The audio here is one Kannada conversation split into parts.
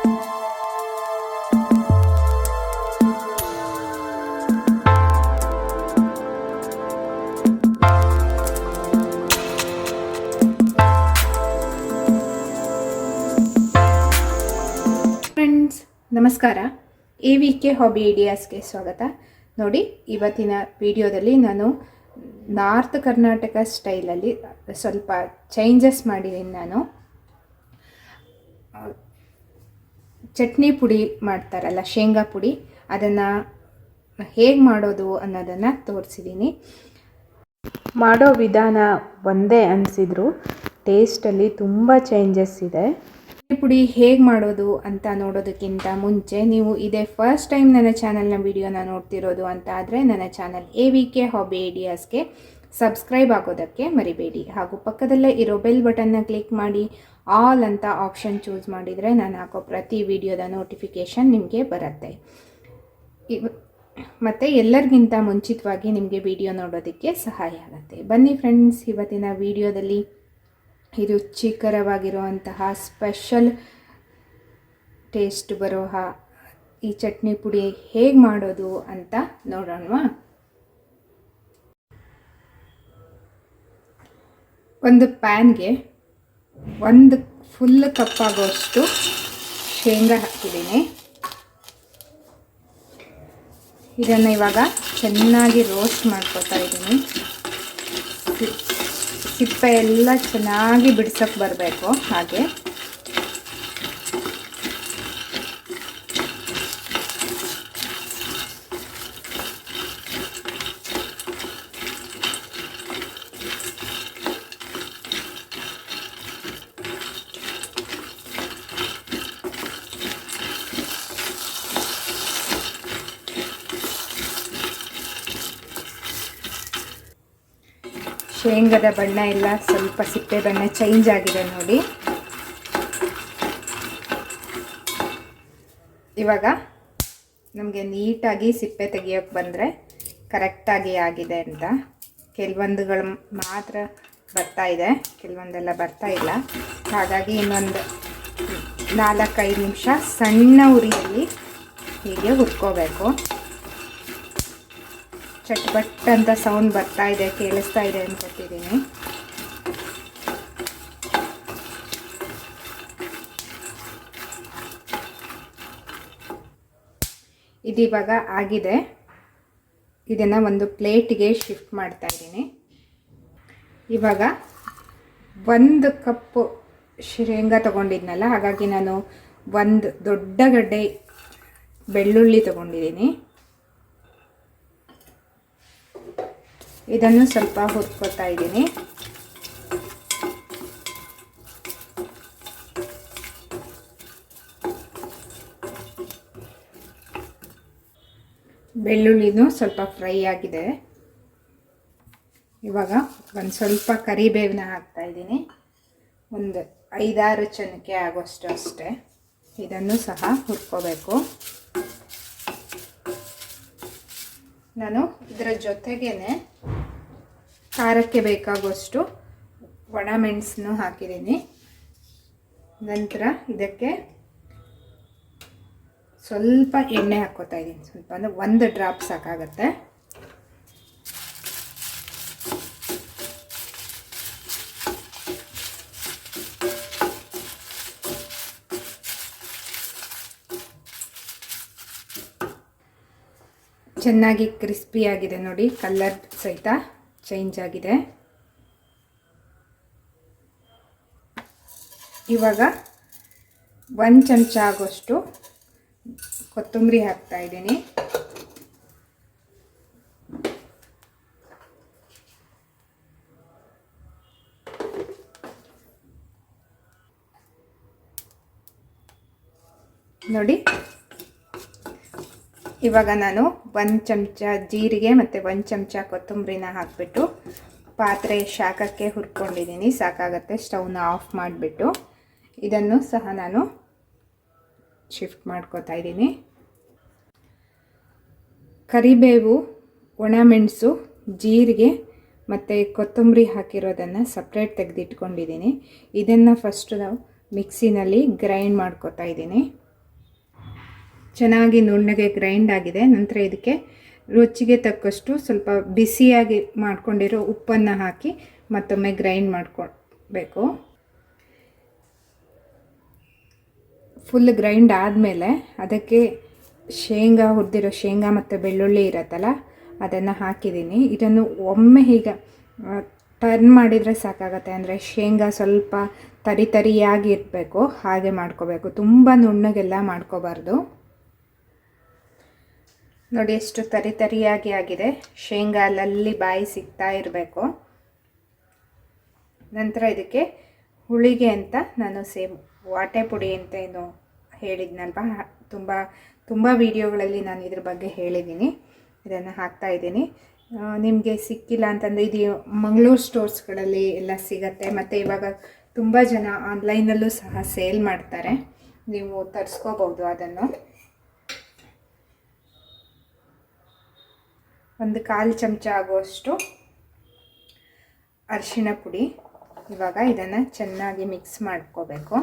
ಫ್ರೆಂಡ್ಸ್ ನಮಸ್ಕಾರ. ಎ ವಿ ಕೆ ಹಾಬಿ ಐಡಿಯಾಸ್ಗೆ ಸ್ವಾಗತ. ನೋಡಿ, ಇವತ್ತಿನ ವಿಡಿಯೋದಲ್ಲಿ ನಾನು ನಾರ್ತ್ ಕರ್ನಾಟಕ ಸ್ಟೈಲಲ್ಲಿ ಸ್ವಲ್ಪ ಚೇಂಜಸ್ ಮಾಡಿದ್ದೀನಿ ನಾನು. ಚಟ್ನಿ ಪುಡಿ ಮಾಡ್ತಾರಲ್ಲ, ಶೇಂಗಾ ಪುಡಿ. ಅದನ್ನು ಹೇಗೆ ಮಾಡೋದು ಅನ್ನೋದನ್ನು ತೋರಿಸಿದ್ದೀನಿ ಮಾಡೋ ವಿಧಾನ ಒಂದೇ ಅನಿಸಿದ್ರು. ಟೇಸ್ಟಲ್ಲಿ ತುಂಬ ಚೇಂಜಸ್ ಇದೆ. ಚಟ್ನಿ ಪುಡಿ ಹೇಗೆ ಮಾಡೋದು ಅಂತ ನೋಡೋದಕ್ಕಿಂತ ಮುಂಚೆ ನೀವು ಇದೇ ಫಸ್ಟ್ ಟೈಮ್ ನನ್ನ ಚಾನಲ್ನ ವಿಡಿಯೋನ ನೋಡ್ತಿರೋದು ಅಂತ ಆದರೆ ನನ್ನ channel A V K hobby ಐಡಿಯಾಸ್ಗೆ subscribe ಆಗೋದಕ್ಕೆ ಮರಿಬೇಡಿ. ಹಾಗೂ ಪಕ್ಕದಲ್ಲೇ ಇರೋ ಬೆಲ್ ಬಟನ್ನ ಕ್ಲಿಕ್ ಮಾಡಿ. ಆಲ್ ಅಂತ ಆಪ್ಷನ್ ಚೂಸ್ ಮಾಡಿದರೆ ನಾನು ಹಾಕೋ ಪ್ರತಿ ವಿಡಿಯೋದ ನೋಟಿಫಿಕೇಷನ್ ನಿಮಗೆ ಬರುತ್ತೆ. ಇವ, ಮತ್ತು ಎಲ್ಲರಿಗಿಂತ ಮುಂಚಿತವಾಗಿ ನಿಮಗೆ ವಿಡಿಯೋ ನೋಡೋದಕ್ಕೆ ಸಹಾಯ ಆಗುತ್ತೆ. ಬನ್ನಿ ಫ್ರೆಂಡ್ಸ್ ಇವತ್ತಿನ ವಿಡಿಯೋದಲ್ಲಿ ರುಚಿಕರವಾಗಿರುವಂತಹ ಸ್ಪೆಷಲ್ ಟೇಸ್ಟ್ ಬರೋ ಈ ಚಟ್ನಿ ಪುಡಿ ಹೇಗೆ ಮಾಡೋದು ಅಂತ ನೋಡೋಣವಾ? ಒಂದು ಪ್ಯಾನ್ಗೆ ಒಂದು ಫುಲ್ ಕಪ್ ಆಗೋಷ್ಟು ಶೇಂಗಾ ಹಾಕಿದ್ದೀನಿ. ಇದನ್ನು ಇವಾಗ ಚೆನ್ನಾಗಿ ರೋಸ್ಟ್ ಮಾಡ್ಕೊತಾ ಇದ್ದೀನಿ. ಸಿಪ್ಪೆ ಎಲ್ಲ ಚೆನ್ನಾಗಿ ಬಿಡ್ಸಕ್ಕೆ ಬರಬೇಕು ಹಾಗೆ. ಶೇಂಗದ ಬಣ್ಣ ಎಲ್ಲ ಸ್ವಲ್ಪ ಸಿಪ್ಪೆ ಬಣ್ಣ ಚೇಂಜ್ ಆಗಿದೆ ನೋಡಿ. ಇವಾಗ ನಮಗೆ ನೀಟಾಗಿ ಸಿಪ್ಪೆ ತೆಗಿಯೋಕೆ ಬಂದರೆ ಕರೆಕ್ಟಾಗಿ ಆಗಿದೆ ಅಂತ. ಕೆಲವೊಂದುಗಳು ಮಾತ್ರ ಬರ್ತಾ ಇದೆ, ಕೆಲವೊಂದೆಲ್ಲ ಬರ್ತಾ ಇಲ್ಲ. ಹಾಗಾಗಿ ಇನ್ನೊಂದು ನಾಲ್ಕೈದು ನಿಮಿಷ ಸಣ್ಣ ಉರಿಯಲ್ಲಿ ಹೀಗೆ ಹುರ್ಕೋಬೇಕು. ಚಟ್ಪಟ್ ಅಂತ ಸೌಂಡ್ ಬರ್ತಾ ಇದೆ, ಕೇಳಿಸ್ತಾ ಇದೆ ಅನ್ಕೊತಿದ್ದೀನಿ ಇದಿವಾಗ ಆಗಿದೆ. ಇದನ್ನು ಒಂದು ಪ್ಲೇಟಿಗೆ ಶಿಫ್ಟ್ ಮಾಡ್ತಾ ಇದ್ದೀನಿ. ಇವಾಗ ಒಂದು ಕಪ್ಪು ಶೇಂಗಾ ತೊಗೊಂಡಿದ್ನಲ್ಲ, ಹಾಗಾಗಿ ನಾನು ಒಂದು ದೊಡ್ಡ ಗಡ್ಡೆ ಬೆಳ್ಳುಳ್ಳಿ ತೊಗೊಂಡಿದ್ದೀನಿ. ಇದನ್ನು ಸ್ವಲ್ಪ ಹುರ್ಕೋತಾ ಇದ್ದೀನಿ. ಬೆಳ್ಳುಳ್ಳಿನೂ ಸ್ವಲ್ಪ ಫ್ರೈ ಆಗಿದೆ. ಇವಾಗ ಒಂದು ಸ್ವಲ್ಪ ಕರಿಬೇವನ್ನ ಹಾಕ್ತಾ ಇದ್ದೀನಿ. ಒಂದು ಐದಾರು ಚನಕ್ಕೆ ಆಗೋಷ್ಟು ಅಷ್ಟೇ. ಇದನ್ನು ಸಹ ಹುರ್ಕೋಬೇಕು. ನಾನು ಇದರ ಜೊತೆಗೇನೆ ಖಾರಕ್ಕೆ ಬೇಕಾಗುವಷ್ಟು ಒಣಮೆಣಸನ್ನು ಹಾಕಿದ್ದೀನಿ. ನಂತರ ಇದಕ್ಕೆ ಸ್ವಲ್ಪ ಎಣ್ಣೆ ಹಾಕ್ಕೋತಾ ಇದ್ದೀನಿ. ಸ್ವಲ್ಪ ಅಂದರೆ ಒಂದು ಡ್ರಾಪ್ ಸಾಕಾಗತ್ತೆ. ಚೆನ್ನಾಗಿ ಕ್ರಿಸ್ಪಿ ಆಗಿದೆ ನೋಡಿ ಕಲರ್ ಸಹಿತ. ಚೇಂಜ್ ಆಗಿದೆ. ಇವಾಗ ಒಂದು ಚಮಚ ಆಗೋಷ್ಟು ಕೊತ್ತಂಬರಿ ಹಾಕ್ತಾ ಇದ್ದೀನಿ. ನೋಡಿ. ಇವಾಗ ನಾನು ಒಂದು ಚಮಚ ಜೀರಿಗೆ ಮತ್ತು ಒಂದು ಚಮಚ ಕೊತ್ತಂಬರಿನ ಹಾಕಿಬಿಟ್ಟು ಪಾತ್ರೆ ಶಾಖಕ್ಕೆ ಹುರ್ಕೊಂಡಿದ್ದೀನಿ ಸಾಕಾಗತ್ತೆ. ಸ್ಟವ್ನ ಆಫ್ ಮಾಡಿಬಿಟ್ಟು ಇದನ್ನು ಸಹ ನಾನು ಶಿಫ್ಟ್ ಮಾಡ್ಕೋತಾ ಇದ್ದೀನಿ ಕರಿಬೇವು, ಒಣಮೆಣಸು, ಜೀರಿಗೆ ಮತ್ತು ಕೊತ್ತಂಬರಿ ಹಾಕಿರೋದನ್ನು ಸಪ್ರೇಟ್ ತೆಗೆದಿಟ್ಕೊಂಡಿದ್ದೀನಿ ಇದನ್ನು ಫಸ್ಟು ನಾವು ಮಿಕ್ಸಿನಲ್ಲಿ ಗ್ರೈಂಡ್ ಮಾಡ್ಕೋತಾ ಇದ್ದೀನಿ ಚೆನ್ನಾಗಿ ನುಣ್ಣಗೆ ಗ್ರೈಂಡ್ ಆಗಿದೆ. ನಂತರ ಇದಕ್ಕೆ ರುಚಿಗೆ ತಕ್ಕಷ್ಟು ಸ್ವಲ್ಪ ಬಿಸಿಯಾಗಿ ಮಾಡ್ಕೊಂಡಿರೋ ಉಪ್ಪನ್ನು ಹಾಕಿ ಮತ್ತೊಮ್ಮೆ ಗ್ರೈಂಡ್ ಮಾಡ್ಕೊಳ್ಬೇಕು ಫುಲ್ ಗ್ರೈಂಡ್ ಆದಮೇಲೆ ಅದಕ್ಕೆ ಶೇಂಗಾ, ಹುರಿದಿರೋ ಶೇಂಗಾ ಮತ್ತು ಬೆಳ್ಳುಳ್ಳಿ ಇರತ್ತಲ್ಲ, ಅದನ್ನು ಹಾಕಿದ್ದೀನಿ. ಇದನ್ನು ಒಮ್ಮೆ ಹೀಗೆ ಟರ್ನ್ ಮಾಡಿದರೆ ಸಾಕಾಗತ್ತೆ. ಅಂದರೆ ಶೇಂಗಾ ಸ್ವಲ್ಪ ತರಿ ತರಿಯಾಗಿ ಇರಬೇಕು, ಹಾಗೆ ಮಾಡ್ಕೋಬೇಕು. ತುಂಬ ನುಣ್ಣಗೆಲ್ಲ ಮಾಡ್ಕೋಬಾರ್ದು. ನೋಡಿ ಎಷ್ಟು ತರಿ ತರಿಯಾಗಿ ಆಗಿದೆ. ಶೇಂಗಾ ಅಲ್ಲಲ್ಲಿ ಬಾಯಿ ಸಿಗ್ತಾ ಇರಬೇಕು. ನಂತರ ಇದಕ್ಕೆ ಹುಳಿಗೆ ಅಂತ ನಾನು ಸೇಮ್ ವಾಟೆ ಪುಡಿ ಅಂತ ಏನು ಹೇಳಿದ್ನಲ್ವ? ತುಂಬ ತುಂಬ ವಿಡಿಯೋಗಳಲ್ಲಿ ನಾನು ಇದ್ರ ಬಗ್ಗೆ ಹೇಳಿದ್ದೀನಿ. ಇದನ್ನು ಹಾಕ್ತಾ ಇದ್ದೀನಿ. ನಿಮಗೆ ಸಿಕ್ಕಿಲ್ಲ ಅಂತಂದರೆ ಇದು ಮಂಗಳೂರು ಸ್ಟೋರ್ಸ್ಗಳಲ್ಲಿ ಎಲ್ಲ ಸಿಗತ್ತೆ. ಮತ್ತು ಇವಾಗ ತುಂಬ ಜನ ಆನ್ಲೈನಲ್ಲೂ ಸಹ ಸೇಲ್ ಮಾಡ್ತಾರೆ. ನೀವು ತರಿಸ್ಕೋಬೋದು ಅದನ್ನು. ಒಂದು ಕಾಲು ಚಮಚ ಆಗುವಷ್ಟು ಅರಿಶಿಣ ಪುಡಿ. ಇವಾಗ ಇದನ್ನು ಚೆನ್ನಾಗಿ ಮಿಕ್ಸ್ ಮಾಡ್ಕೋಬೇಕು.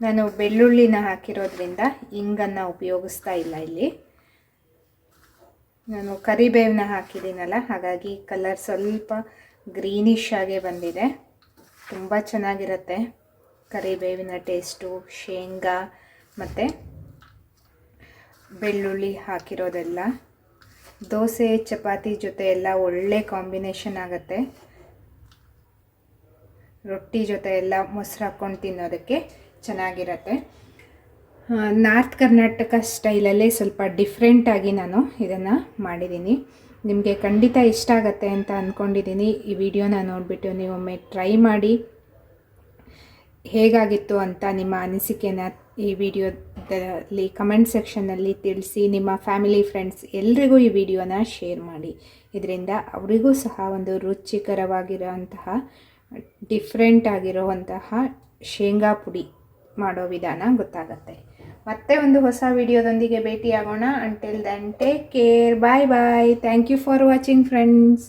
ನಾನು ಬೆಳ್ಳುಳ್ಳಿನ ಹಾಕಿರೋದ್ರಿಂದ ಹಿಂಗನ್ನು ಉಪಯೋಗಿಸ್ತಾ ಇಲ್ಲ ಇಲ್ಲಿ. ನಾನು ಕರಿಬೇವನ್ನ ಹಾಕಿದ್ದೀನಲ್ಲ, ಹಾಗಾಗಿ ಕಲರ್ ಸ್ವಲ್ಪ ಗ್ರೀನಿಶ್ ಆಗೇ ಬಂದಿದೆ. ತುಂಬ ಚೆನ್ನಾಗಿರುತ್ತೆ. ಕರಿಬೇವಿನ ಟೇಸ್ಟು ಶೇಂಗಾ ಮತ್ತು ಬೆಳ್ಳುಳ್ಳಿ ಹಾಕಿರೋದೆಲ್ಲ. ದೋಸೆ, ಚಪಾತಿ ಜೊತೆ ಎಲ್ಲ ಒಳ್ಳೆ ಕಾಂಬಿನೇಷನ್ ಆಗುತ್ತೆ. ರೊಟ್ಟಿ ಜೊತೆ ಎಲ್ಲ ಮೊಸರು ಹಾಕ್ಕೊಂಡು ತಿನ್ನೋದಕ್ಕೆ ಚೆನ್ನಾಗಿರತ್ತೆ. ನಾರ್ತ್ ಕರ್ನಾಟಕ ಸ್ಟೈಲಲ್ಲೇ ಸ್ವಲ್ಪ ಡಿಫ್ರೆಂಟಾಗಿ ನಾನು ಇದನ್ನು ಮಾಡಿದ್ದೀನಿ. ನಿಮಗೆ ಖಂಡಿತ ಇಷ್ಟ ಆಗುತ್ತೆ ಅಂತ ಅಂದ್ಕೊಂಡಿದ್ದೀನಿ ಈ ವಿಡಿಯೋನ ನೋಡಿಬಿಟ್ಟು ನೀವೊಮ್ಮೆ ಟ್ರೈ ಮಾಡಿ. ಹೇಗಾಗಿತ್ತು ಅಂತ ನಿಮ್ಮ ಅನಿಸಿಕೆನ ಈ ವಿಡಿಯೋದಲ್ಲಿ ಕಮೆಂಟ್ ಸೆಕ್ಷನ್ನಲ್ಲಿ ತಿಳಿಸಿ ನಿಮ್ಮ ಫ್ಯಾಮಿಲಿ ಫ್ರೆಂಡ್ಸ್ ಎಲ್ರಿಗೂ ಈ ವಿಡಿಯೋನ ಶೇರ್ ಮಾಡಿ. ಇದರಿಂದ ಅವರಿಗೂ ಸಹ ಒಂದು ರುಚಿಕರವಾಗಿರುವಂತಹ ಡಿಫ್ರೆಂಟ್ ಆಗಿರುವಂತಹ ಶೇಂಗಾ ಪುಡಿ ಮಾಡೋ ವಿಧಾನ ಗೊತ್ತಾಗುತ್ತೆ. ಮತ್ತೆ ಒಂದು ಹೊಸ ವಿಡಿಯೋದೊಂದಿಗೆ ಭೇಟಿಯಾಗೋಣ. Until then take care bye bye thank you for watching friends